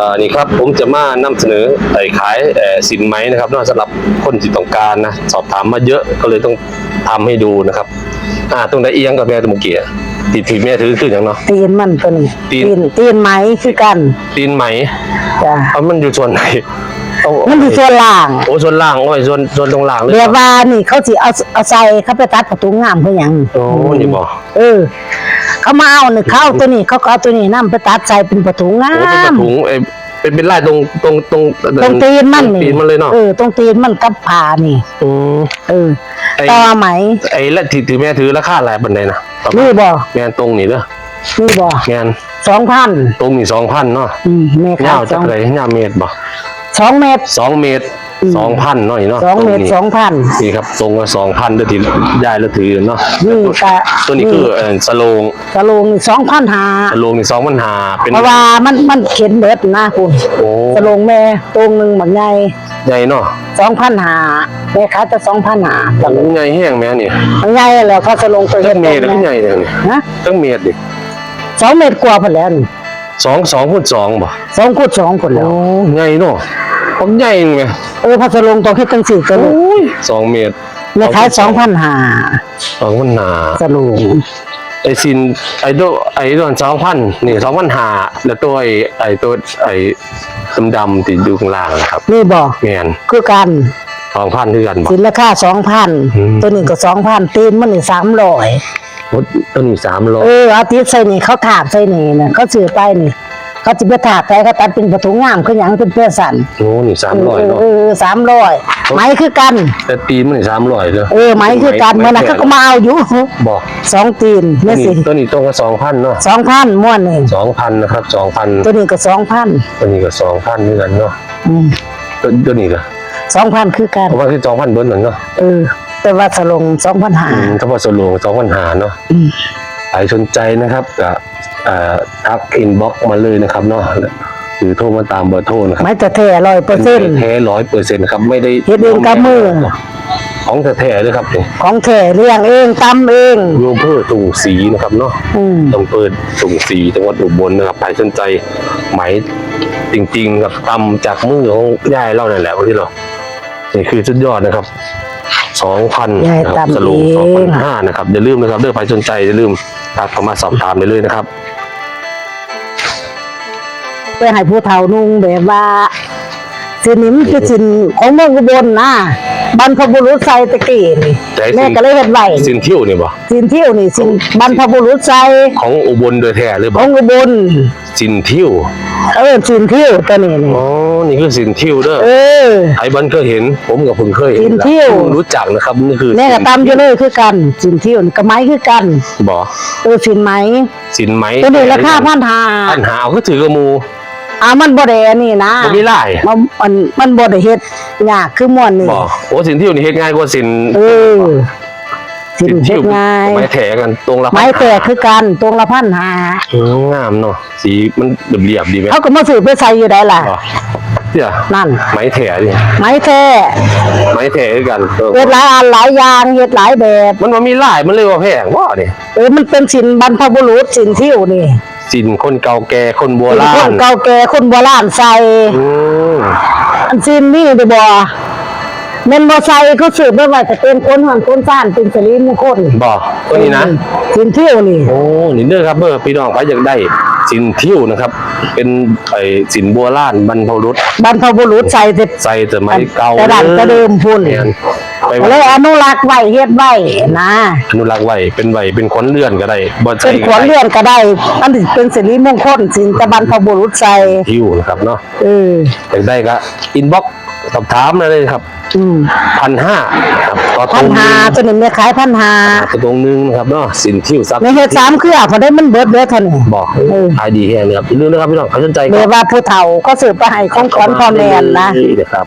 เอ่อนี่ครับผมจะมานำเสนอไอ้ขายเอ่อสินไหมนะครับเนอกสำหรับคนที่ต้องการนะสอบถามมาเยอะก็เลยต้องทำให้ดูนะครับอ่าตรงไหนเอียงกับแม่ตะมุกี้อะติดผีแม่ถือขึ้นอย่างเนาะตีนมันตัวนี้ตีนนตีนไหมคือกันตีนไหมจ้ะเอามันอยู่ส่วนไหนเอามันอยู่ส่วนล่างโอ้ส่วนล่างโอ้ยส่วนส่วนตรงล่างเลยเรียกว่านี่เขาสิเอาเอาใส่เขาไปตัดประตูงามคือหยังโอ้นี่บอกเออ เขามาเอานี่เขาเอาตัวนี้เขาก็เอาตัวนี้นํไปตัดใส่เป็นประตูงาโอ้เป็นกมระถุงไอ้เป็นเป็นลายตรงตรงตรงตรงตีนมันตรงตีนมันเลยเนาะเออตรงตีนมันกับผ่านี่ อืมเออไอ้ต่อไหมไอ้และที่ถือแม่ถือราคาอะไรบันไดนะประมาณนี่บ่แม่นตรงนี่เด้อนี่บ่แม่นสองพันตรงนี่สองพันเนาะอืมแม่ยาขาวสจัอกงเลยยาวเมตรบ่สองเมตร สองเมตรอืม สองพันเนาะนี่เนาะสองเมตรนี้สองพันนี่ครับตรงละสองพันเด้อที่ยายแล้วถือเนาะนี่กะตัวนี้คือเอ่อสโลงกะโหลงสองพันหาสโลงนี่สองพันหาเป็นเพราะว่ามันมันเข็นเบิดนะคุณโอ้กะโหลงแม่ตรงหนึ่งบักใหญ่ใหญ่เนาะสองพันหาแม่ขายจะสองพันหาโอ้ใหญ่แห้งแม่นี่บักใหญ่แล้วเขาจะลงไปตั้เฮ็งดเมตรแม่ตั้งใหญ่เลยนี่นะตั้งเมตรดิสองเมตรกว่าพอแล้วนี่สองสองคูณสองบ่สองคูณสองคนแล้วโอ้ใหญ่เนาะ ผมใหญ่ไงเออพัสลงต้องเฮ็ดจังสี่ตัวนี้สองเมตรแม่ขายสองพันหาสองพันหาสลงไอซินไอตัวไอตัวสองพันนี่สองพันหาแล้วตัวไอไอตัวไอดำดำๆติดอยู่ข้างล่างนะครับนี่บ่แมนคือกันสองพันคือกันบ่สินราคาสองพันอืมตัวนี้ก็สองพันตีนมันนี่สามร้อยโอ้ต้นนี้สามร้อยเออเอาติดใส่นี่เขาถากใส่นี่นะเขาซื้อไปนี่ เขาจะไปถากใส่เขาตัดเป็นประตูงามคือหยังเป็นเพื่อสั่นโอ้นี่สามร้อยเนาะ เออสามร้อยไหมคือกัน แต่ตีนมันนี่สามร้อยเลยเออไหมคือกันเมื่อนั้นเขาก็มาเอาอยู่บอกสองตีนตัวนี่นี้สิตัวนี้ตรงกับสองพันเนาะสองพันม้วนนี่สองพันนะครับสองพันตัวนี้ก็สองพันตัวนี้ก็สองพันเหมือนกันเนาะอืมตัวตัวนี้ก็สองพันคือกันเพราะว่าที่สองพันเบิ้ลหนึ่งเนาะเออ แต่ว่าสลงสองพันหาอืมถ้าพอสลวงสองพันหาเนาะอืมใครสนใจนะครับก็เอ่อทักอินบ็อกมาเลยนะครับเนาะหรือโทรมาตามเบอร์โทรนะครับไม้แต่แท้ร้อยเปอร์เซ็นต์แท้ร้อยเปอร์เซ็นต์ครับไม่ได้เฮ็ดเองกับมือของแท้ๆเลยครับนี่ของแท้เลี้ยงเองตำเองรวมเพื่อตุงสีนะครับเนาะอืมต้องเปิดตุงสีจังหวัดอุบลนะครับใครสนใจไหมจริงๆกับตำจากมือของยายเราเนี่ยแหละวันที่เรานี่คือสุดยอดนะครับ สองพันยายนะครับตำสรุปเอสองพันงห้านะครับอย่าลืมนะครับเรื่องใครสนใจอย่าลืมทักเข้ามาสอบถามไปเลยนะครับไปให้ผู้เฒ่านุ่งแบบว่าสินนี้มันคือสินของเมืองอุบลนะ บรรพบุรุษใส่ตะกี้นี่แต่สินแม่ก็เลยเฮ็ดไว้สินเที่ยวนี่บ่สินเที่ยวนี่สินบรรพบุรุษใส่ของอุบลโดยแท้หรือขบ่องอุบลสินเที่ยวเออสินเที่ยวตัวนี้นี่อ๋อนี่คือสินเที่ยวเด้อเออ ไอ้บันเคยเห็น ผมกับเพิ่งเคยเห็นสินเที่ยวเพิ่งรู้จักนะครับนี่คือแม่ก็ตามอยู่เลยคือกัน สินเที่ยวนี่ก็ไม้คือกันบ่เออสินไหมสินไหมตัวนี้ราคาพันหา ปัญหาเอาก็ถือกระมู อ่ามันบ่ได้อันนี่นะบ่มีลายมันมันมันบ่ได้เฮ็ดยากคือม่วนนี่บ่โอ้สินเที่ยวนี่เฮ็ดง่ายกว่าสินเออสินเฮ็เที่ดง่ายไม้แถกันตรงละไม้แตกคือกันตรงละพันหาอืมงามเนาะสีมันเรียบๆดีไหมเขาก็มาซื้อไปใส่อยู่ได้ล่ะบ่เนี่ยนั่นไม้แถดิไม้แท้ไม้แถคือกันเออเฮ็ดหลายอันหลายอย่างเฮ็ดหลายแบบ มันบ่มีลายมันเลยว่าแพงบ่นี่เออมันเป็นสินบรรพบุรุษสินทิ่วนี่ สินคนเก่าแก่คนโบเป็นราคณนเก่าแก่คนโบราณใส่อืมอันสินนี่ได้บ่แม่นบ่ใส่เขาซื้อไปไว้แต่เป็นคนหันคนซ่านเป็นสิริมงคลบ่ตัวนี้นะ สินทิ่วนี่ โอ้นี่เด้อครับเมื่อพี่น้องไปอยากได้สินเที่ยวนะครับ เป็นไอ้สินโบราณบรรพบุรุษบรรพบุรุษใส่แต่ ใส่สมัยเก่าแต่ดั้งแต่เดิมพุ่น แม่น ไปเลยอนุรักษ์ไว้เฮ็ดไว้นะอนุรักษ์ไว้เป็นไว้เป็นขนเลื่อนก็ได้บ่ใส่เป็นขวัญเลื่อนก็ได้อันนี้เป็นสิริมงคลสินแต่บรรพบุรุษใส่ทิวนะครับเนาะเอออยากได้ก็อินบ็อกสอบถามมาเลยครับอืมพันห้าครับต่อตพัรนงหาตัวนี้แม่ขายพันหาต่อตรงนึงนะครับเนาะสินทิวซักแม่เฮ็ดสามเครือพอได้มันเบิดเด้อเท่านี้ บอกเออ ขายดีแค่นี้ครับอย่าลืมนะครับพี่น้องใครสนใจแม่ว่าผู้เฒ่าก็สืบไปให้ของขวัญพ่อแม่นะเดี๋ยวครับ